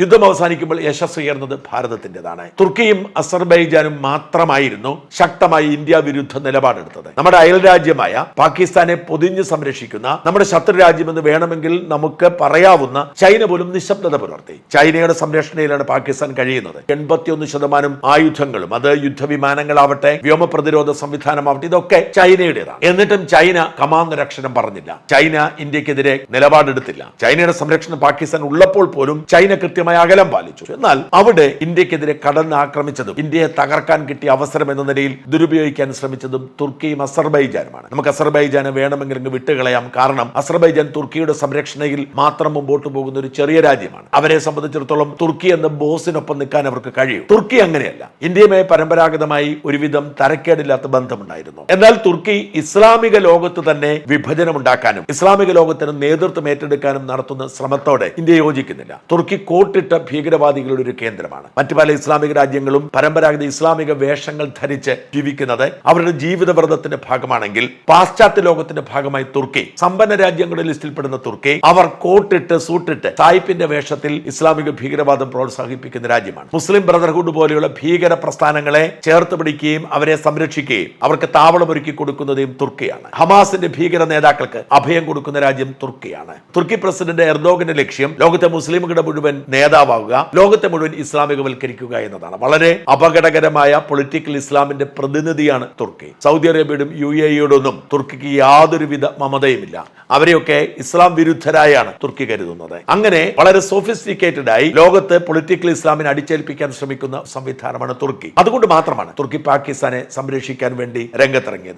യുദ്ധം അവസാനിക്കുമ്പോൾ യശസ് ഉയർന്നത് ഭാരതത്തിന്റേതാണ് തുർക്കിയും അസർബൈജാനും മാത്രമായിരുന്നു ശക്തമായി ഇന്ത്യ വിരുദ്ധ നിലപാടെടുത്തത്. നമ്മുടെ അയൽരാജ്യമായ പാകിസ്ഥാനെ പൊതിഞ്ഞ് സംരക്ഷിക്കുന്ന നമ്മുടെ ശത്രു രാജ്യമെന്ന് വേണമെങ്കിൽ നമുക്ക് പറയാവുന്ന ചൈന പോലും നിശബ്ദത പുലർത്തി. ചൈനയുടെ സംരക്ഷണയിലാണ് പാകിസ്ഥാൻ കഴിയുന്നത്. എൺപത്തിയൊന്ന് ശതമാനം ആയുധങ്ങളും അത് യുദ്ധവിമാനങ്ങളാവട്ടെ വ്യോമ പ്രതിരോധ സംവിധാനമാവട്ടെ ഇതൊക്കെ ചൈനയുടേതാണ്. എന്നിട്ടും ചൈന കമാന്ന് രക്ഷണം പറഞ്ഞില്ല. ചൈന ഇന്ത്യക്കെതിരെ നിലപാടെടുത്തില്ല. ചൈനയുടെ സംരക്ഷണം പാകിസ്ഥാൻ ഉള്ളപ്പോൾ പോലും ചൈന കൃത്യമായി അകലം പാലിച്ചു. എന്നാൽ അവിടെ ഇന്ത്യക്കെതിരെ കടന്ന് ആക്രമിച്ചതും ഇന്ത്യയെ തകർക്കാൻ കിട്ടിയ അവസരം എന്ന നിലയിൽ ദുരുപയോഗിക്കാൻ ശ്രമിച്ചതും തുർക്കിയും അസർബൈജാനുമാണ്. നമുക്ക് അസർബൈജാനെ വേണമെങ്കിൽ അങ്ങ് വിട്ടുകളയാം. കാരണം അസർബൈജാൻ തുർക്കിയുടെ സംരക്ഷണയിൽ മാത്രം മുമ്പോട്ട് പോകുന്ന ഒരു ചെറിയ രാജ്യമാണ്. അവരെ സംബന്ധിച്ചിടത്തോളം തുർക്കി എന്ന ബോസിനൊപ്പം നിൽക്കാൻ അവർക്ക് കഴിയും. തുർക്കി അങ്ങനെയല്ല. ഇന്ത്യയുമായി പരമ്പരാഗതമായി ഒരുവിധം തരക്കേടില്ലാത്ത ബന്ധമുണ്ടായിരുന്നു. എന്നാൽ തുർക്കി ഇസ്ലാമിക ലോകത്ത് തന്നെ വിഭജനം ഉണ്ടാക്കാനും ഇസ്ലാമിക ലോകത്തിന് നേതൃത്വം ഏറ്റെടുക്കാനും നടത്തുന്ന ശ്രമത്തോടെ ഇന്ത്യ യോജിക്കുന്നില്ല. തുർക്കി കോട്ടിട്ട ഭീകരവാദികളുടെ ഒരു കേന്ദ്രമാണ്. മറ്റു പല ഇസ്ലാമിക രാജ്യങ്ങളും പരമ്പരാഗത ഇസ്ലാമിക വേഷങ്ങൾ ധരിച്ച് ജീവിക്കുന്നത് അവരുടെ ജീവിതവ്രതത്തിന്റെ ഭാഗമാണെങ്കിൽ പാശ്ചാത്യ ലോകത്തിന്റെ ഭാഗമായി തുർക്കി സമ്പന്ന രാജ്യങ്ങളുടെ ലിസ്റ്റിൽപ്പെടുന്ന തുർക്കി അവർ കോട്ടിട്ട് സൂട്ടിട്ട് സായിപ്പിന്റെ വേഷത്തിൽ ഇസ്ലാമിക ഭീകരവാദം പ്രോത്സാഹിപ്പിക്കുന്ന രാജ്യമാണ്. മുസ്ലിം ബ്രദർഹുഡ് പോലെയുള്ള ഭീകര പ്രസ്ഥാനങ്ങളെ ചേർത്ത് പിടിക്കുകയും അവരെ സംരക്ഷിക്കുകയും അവർക്ക് താവളമൊരുക്കി കൊടുക്കുന്നതും തുർക്കിയാണ്. ഹമാസിന്റെ ഭീകര നേതാക്കൾക്ക് അഭയം കൊടുക്കുന്ന രാജ്യം തുർക്കിയാണ്. തുർക്കി പ്രസിഡന്റ് എർദോഗന്റെ ലക്ഷ്യം ലോകത്തെ മുസ്ലിമുകളുടെ മുഴുവൻ നേതാവാകുക ലോകത്തെ മുഴുവൻ ഇസ്ലാമികവൽക്കരിക്കുക എന്നതാണ്. വളരെ അപകടകരമായ പൊളിറ്റിക്കൽ ഇസ്ലാമിന്റെ പ്രതിനിധിയാണ് തുർക്കി. സൗദി അറേബ്യയോടും യു എ ഇയോടൊന്നും തുർക്കിക്ക് യാതൊരുവിധ മമതയുമില്ല. അവരെയൊക്കെ ഇസ്ലാം വിരുദ്ധരായാണ് തുർക്കി കരുതുന്നത്. അങ്ങനെ വളരെ സോഫിസ്റ്റിക്കേറ്റഡ് ആയി ലോകത്ത് പൊളിറ്റിക്കൽ ഇസ്ലാമിനെ അടിച്ചേൽപ്പിക്കാൻ ശ്രമിക്കുന്ന സംവിധാനമാണ് തുർക്കി. അതുകൊണ്ട് മാത്രമാണ് തുർക്കി പാകിസ്ഥാനെ സംരക്ഷിക്കാൻ വേണ്ടി രംഗത്തിറങ്ങിയത്.